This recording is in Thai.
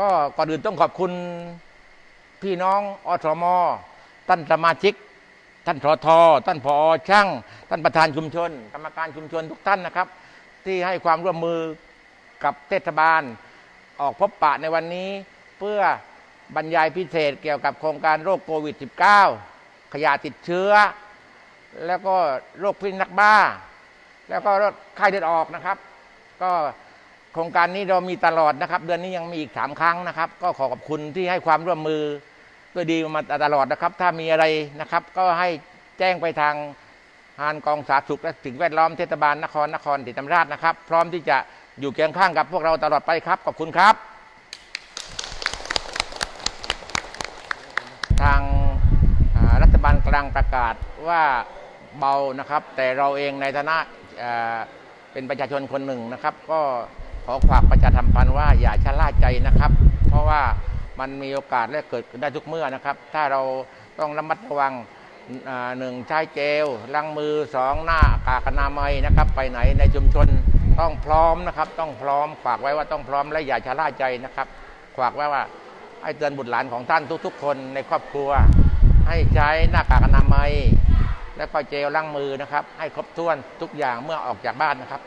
ก็ก่อนอื่นต้องขอบคุณพี่น้องอสมท่านสมาชิก ท่านททท่านผอช่าง ท่านประธานชุมชน กรรมการชุมชนทุกท่านนะครับ ที่ให้ความร่วมมือกับเทศบาล ออกพบปะในวันนี้ เพื่อบรรยายพิเศษเกี่ยวกับโครงการโรคโควิด -19 ขยะติดเชื้อ แล้วก็โรคพิษนักบ้า แล้วก็โรคไข้เลือดออกนะครับ ก็ โครงการนี้เรามีตลอดนะครับ เดือนนี้ยังมีอีกสามครั้งนะครับ ก็ขอขอบคุณที่ให้ความร่วมมือด้วยดีมาตลอดนะครับ ถ้ามีอะไรนะครับ ก็ให้แจ้งไปทางหานกองสาธารณสุขและสิ่งแวดล้อมเทศบาลนครนครศรีธรรมราชนะครับ พร้อมที่จะอยู่เคียงข้างกับพวกเราตลอดไปครับ ขอบคุณครับ ทางรัฐบาลกลางประกาศว่าเบานะครับ แต่เราเองในฐานะเป็นประชาชนคนหนึ่งนะครับ ก็ ขอฝากประชาธรรมพันธ์ว่าอย่าชะล่าใจนะครับ เพราะว่ามันมีโอกาสและเกิดได้ทุกเมื่อนะครับ ถ้าเราต้องระมัดระวังหนึ่งใช้เจลล้างมือสองหน้ากากอนามัยนะครับ ไปไหนในชุมชนต้องพร้อมนะครับ ต้องพร้อมฝากไว้ว่าต้องพร้อมและอย่าชะล่าใจนะครับฝากไว้ว่าให้เตือนบุตรหลานของท่านทุกๆ คนในครอบครัว ให้ใช้หน้ากากอนามัย และก็เจลล้างมือนะครับ ให้ครบถ้วนทุกอย่างเมื่อออกจากบ้านนะครับ